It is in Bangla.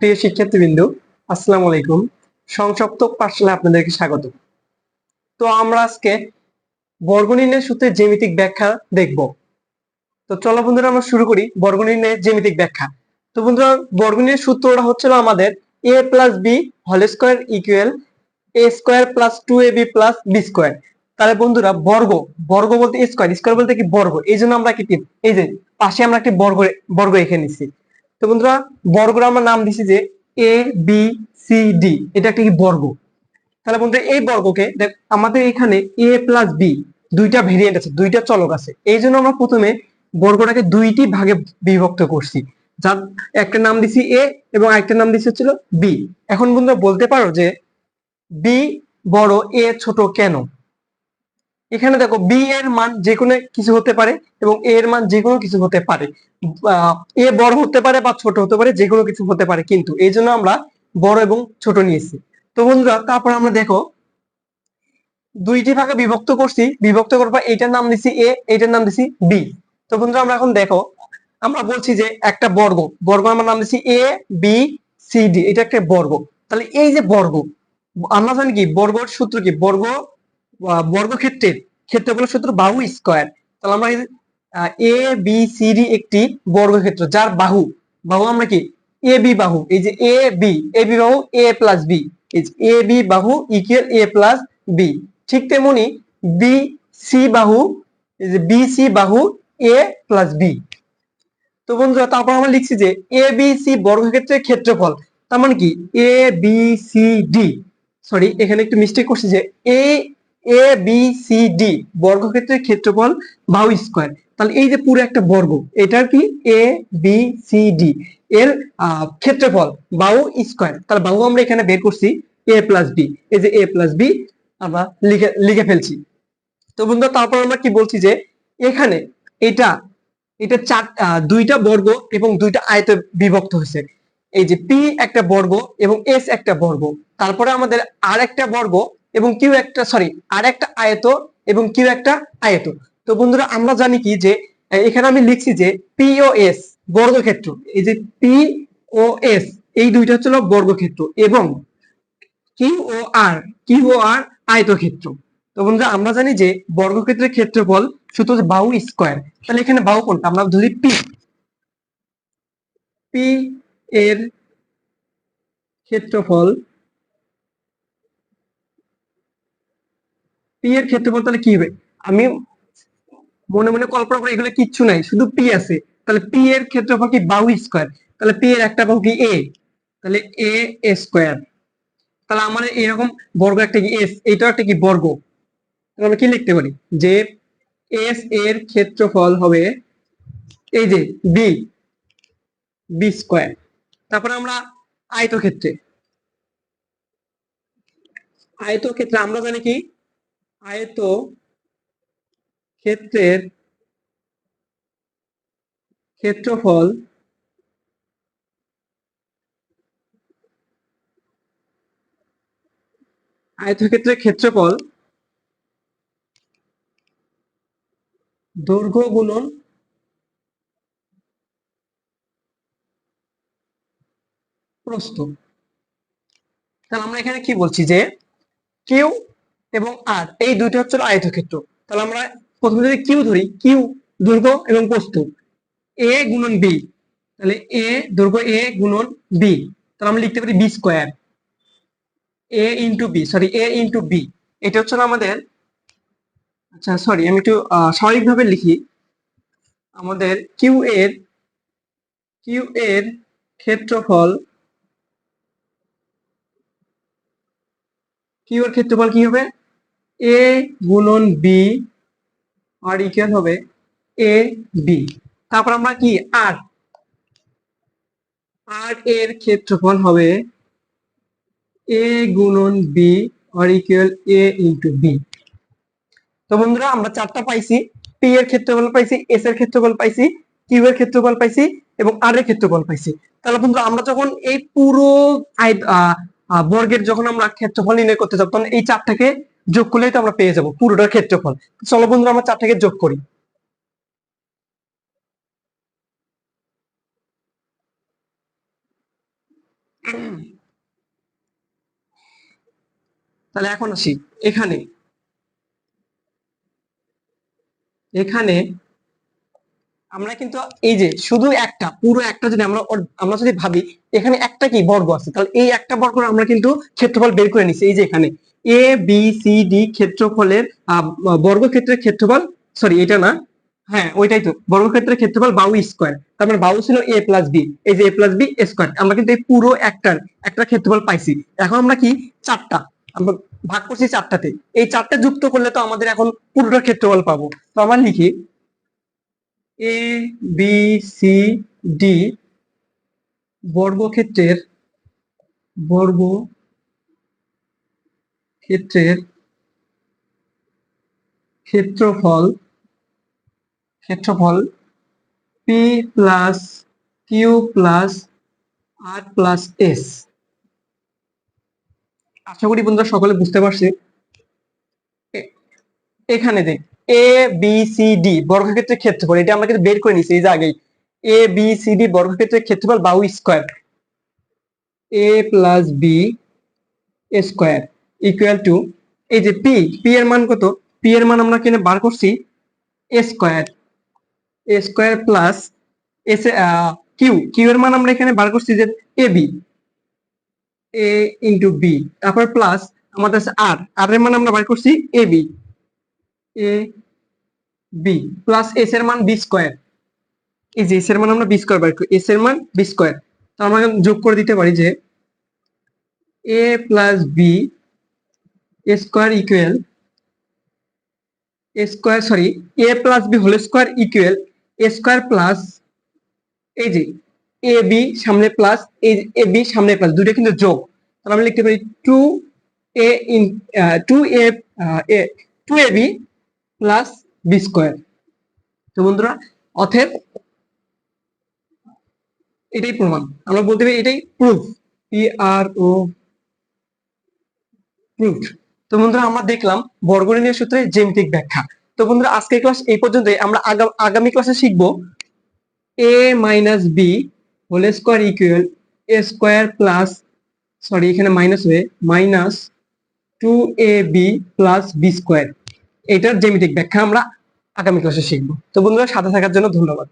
প্রিয় শিক্ষার্থীবৃন্দ, আসসালামু আলাইকুম। সংসপ্তক পাঠশালায় আপনাদেরকে স্বাগত। তো আমরা আজকে বর্গনির্ণয় সূত্রের জ্যামিতিক ব্যাখ্যা দেখব। তো চলো বন্ধুরা, আমরা শুরু করি বর্গনির্ণয়ের জ্যামিতিক ব্যাখ্যা। তো বন্ধুরা, বর্গনির্ণয়ের সূত্রটা হচ্ছিল আমাদের A plus B whole square equal A square plus two A B plus B square তাহলে বন্ধুরা, বর্গ বর্গ বলতে স্কোয়ার স্কোয়ার বলতে কি বর্গ? এই জন্য আমরা কি এই যে পাশে আমরা একটি বর্গ বর্গ এঁকে নিচ্ছি তো বন্ধুরা বর্গর আমরা নাম দিছি যে এ বি সি ডি এটা একটা কি বর্গ? তাহলে বন্ধুরা, এই বর্গকে দেখ, আমাদের এখানে এ প্লাস বি দুইটা ভেরিয়েন্ট আছে, দুইটা চলক আছে। এই জন্য আমরা প্রথমে বর্গটাকে দুইটি ভাগে বিভক্ত করছি। যার একটা নাম দিছি এ এবং আরেকটা নাম দিছি হচ্ছিল বি এখন বন্ধুরা, বলতে পারো যে বি বড় এ ছোট কেন? এখানে দেখো বি এর মান যে কোনো কিছু হতে পারে এবং এ এর মান যে কোনো কিছু হতে পারে। এ বড় হতে পারে বা ছোট হতে পারে যে কোনো কিছু হতে পারে কিন্তু। এই জন্য আমরা বড় এবং ছোট নিয়েছি। তো বন্ধুরা, তারপর আমরা দেখো, দুইটি ভাগে বিভক্ত করছি। বিভক্ত করার পর এইটার নাম দিছি এ এইটার নাম দিছি বি তো বন্ধুরা, আমরা এখন দেখো, আমরা বলছি যে একটা বর্গ। বর্গ আমরা নাম দিছি এ বি সি ডি এটা একটা বর্গ। তাহলে এই যে বর্গ, আমরা জানি কি? বর্গর সূত্র কি? বর্গ বর্গক্ষেত্রের ক্ষেত্রফল সূত্র বাহু স্কয়ার তাহলে আমরা এ বি সি ডি একটি বর্গক্ষেত্র, যার বাহু বাহু আমরা কি? এ বি বাহু। এই যে এ বি এ বি বাহু এ প্লাস বি এই যে এ বি বাহু ইকুয়াল এ প্লাস বি ঠিক তেমনি বি সি বাহু, এই যে বি সি বাহু এ প্লাস বি তো বন্ধুরা, তারপর আমরা লিখছি যে এ বি সি বর্গক্ষেত্রের ক্ষেত্রফল। তার মানে কি? A B C D sorry এখানে একটু মিস্টেক করছি যে A A B C D বর্গক্ষেত্রের ক্ষেত্রফল বাহু স্কোয়ার। তাহলে এই যে পুরো একটা বর্গ, এটার কি? এ বি সি ডি এর ক্ষেত্রফল বাহু স্কোয়ার। তাহলে বাহু আমরা এখানে বের করছি এ প্লাস বি এই যে এ প্লাস বি আমরা লিখে লিখে ফেলছি। তো বন্ধু তারপর আমরা কি বলছি যে এখানে এটা এটা চার দুইটা বর্গ এবং দুইটা আয়তে বিভক্ত হয়েছে। এই যে পি একটা বর্গ এবং এস একটা বর্গ। তারপরে আমাদের আর একটা বর্গ এবং কিউ একটা সরি আর একটা আয়ত এবং কিউ একটা আয়ত তো বন্ধুরা, আমরা জানি কি যে এখানে আমি লিখছি যে পি ও এস বর্গক্ষেত্র। এই যে পি ও এস এই দুইটা হচ্ছে বর্গক্ষেত্র এবং কিউ ও আর কিউ ও আর আয়তক্ষেত্র। তো বন্ধুরা, আমরা জানি যে বর্গক্ষেত্রের ক্ষেত্রফল শুধু হচ্ছে বাহু স্কোয়ার তাহলে এখানে বাহু কোনটা? আমরা ধরি পি পি এর ক্ষেত্রফল পি এর ক্ষেত্রফল তাহলে কি হবে? আমি মনে মনে কল্পনা করি এগুলো কিচ্ছু নাই, শুধু পি আছে। তাহলে পি এর ক্ষেত্রফল কি বাহু স্কোয়ার? তাহলে পি এর একটা বাহু কি এ তাহলে এ স্কোয়ার। তাহলে আমাদের এরকম বর্গ একটা কি এস এইটাও একটা কি বর্গ? তাহলে আমরা কি লিখতে পারি? যে এস এর ক্ষেত্রফল হবে এই যে বি বি স্কোয়ার। তারপরে আমরা আয়তক্ষেত্রে। আয়তক্ষেত্রে আমরা জানি কি? আয়ত ক্ষেত্রের ক্ষেত্রফল আয়তক্ষেত্রের ক্ষেত্রফল দৈর্ঘ্য গুণন প্রস্থ। তাহলে আমরা এখানে কি বলছি যে কিউ এবং আর, এই দুইটা হচ্ছে আয়তক্ষেত্র। তাহলে আমরা প্রথমে যদি কিউ ধরি কিউ দৈর্ঘ্য এবং প্রস্থ এ গুণন বি তাহলে এ দৈর্ঘ্য এ গুণন বি তাহলে আমরা লিখতে পারি B square A into B sorry A into B এটা হচ্ছে আমাদের আচ্ছা সরি আমি একটু স্বাভাবিকভাবে লিখি। আমাদের কিউ এর কিউ এর ক্ষেত্রফল কিউ এর ক্ষেত্রফল কি হবে? এ গুণন বি আর ইকুয়াল হবে? এ বি তারপর আমরা কি? আর আর এর ক্ষেত্রফল হবে এ গুণন বি আর ইকুয়াল এ ইন্টু বি তো বন্ধুরা, আমরা চারটা পাইছি। পি এর ক্ষেত্রফল পাইছি এস এর ক্ষেত্রফল পাইছি কিউ এর ক্ষেত্রফল পাইছি এবং আর এর ক্ষেত্রফল পাইছি। তাহলে বন্ধুরা, আমরা যখন এই পুরো বর্গের যখন আমরা ক্ষেত্রফল নির্ণয় করতে যাব, তখন এই চারটাকে যোগ করলেই তো আমরা পেয়ে যাব, পুরোটার ক্ষেত্রফল। চলো বন্ধুরা, আমরা চারটাকে যোগ করি। তাহলে এখন আসি। এখানে এখানে আমরা কিন্তু এই যে শুধু একটা, পুরো একটা যদি আমরা আমরা যদি ভাবি, এখানে একটা কি বর্গ আছে? তাহলে এই একটা বর্গ আমরা কিন্তু ক্ষেত্রফল বের করে নিছি, এই যে এখানে। এ বি সি ডি ক্ষেত্রফলের বর্গক্ষেত্রের ক্ষেত্রফল সরি এটা না হ্যাঁ ওইটাই তো, বর্গক্ষেত্রের ক্ষেত্রফল বাউ স্কোয়ার, তার মানে বাউ ছিল এ প্লাস বি এই যে এ প্লাস বি স্কোয়ার, আমরা কিন্তু এই পুরো একটার, একটা ক্ষেত্রফল পাইছি, এখন আমরা কি, চারটা, আমরা ভাগ করছি চারটাতে, এই চারটা যুক্ত করলে তো আমাদের এখন পুরোটা ক্ষেত্রফল পাবো, তো আমরা লিখি এ বি সি ডি বর্গক্ষেত্রের বর্গ ক্ষেত্রের ক্ষেত্রফল ক্ষেত্রফল P plus Q plus R plus S আশা করি বন্ধুরা সকলে বুঝতে পারছে। এখানে দেখ এ বি সি ডি বর্গক্ষেত্রের ক্ষেত্রফল, এটা আমরা কিন্তু বের করে নিছি এই যে আগেই। এ বি সি ডি বর্গক্ষেত্রের ক্ষেত্রফল বাউ square A plus B square equal to এই যে পি পি এর মান কত? পি এর মান আমরা কেন বার করছি A square A square plus S Q Q এর মান আমরা এখানে বার করছি যে A B A into B তারপর প্লাস আমাদের আছে আর আর এর মান আমরা বার করছি A B A B plus S এর মান বি স্কোয়ার এই যে এস এর মান আমরা বি স্কোয়ার বার করি এস এর মান বি স্কোয়ার তো আমরা যোগ করে দিতে পারি যে A plus B square equal A square sorry A plus B whole square equal A square plus এই যে এ বি সামনে প্লাস এ বি সামনে প্লাস দুটো কিন্তু যোগ। তাহলে আমরা লিখতে পারি two A into A two A B plus B square তো বন্ধুরা অথেব এটাই প্রমাণ। আমরা বলতে পারি এটাই proof P R O proof তো বন্ধুরা আমরা দেখলাম বর্গনীয় সূত্রের জ্যামিতিক ব্যাখ্যা। তো বন্ধুরা আজকের ক্লাস এই পর্যন্তই। আমরা আগা- আগামী ক্লাসে শিখব A minus B whole square equal A square plus sorry এখানে মাইনাস হয়ে minus two A B plus B square এটার জ্যামিতিক ব্যাখ্যা আমরা আগামী ক্লাসে শিখব। তো বন্ধুরা সাথে থাকার জন্য ধন্যবাদ।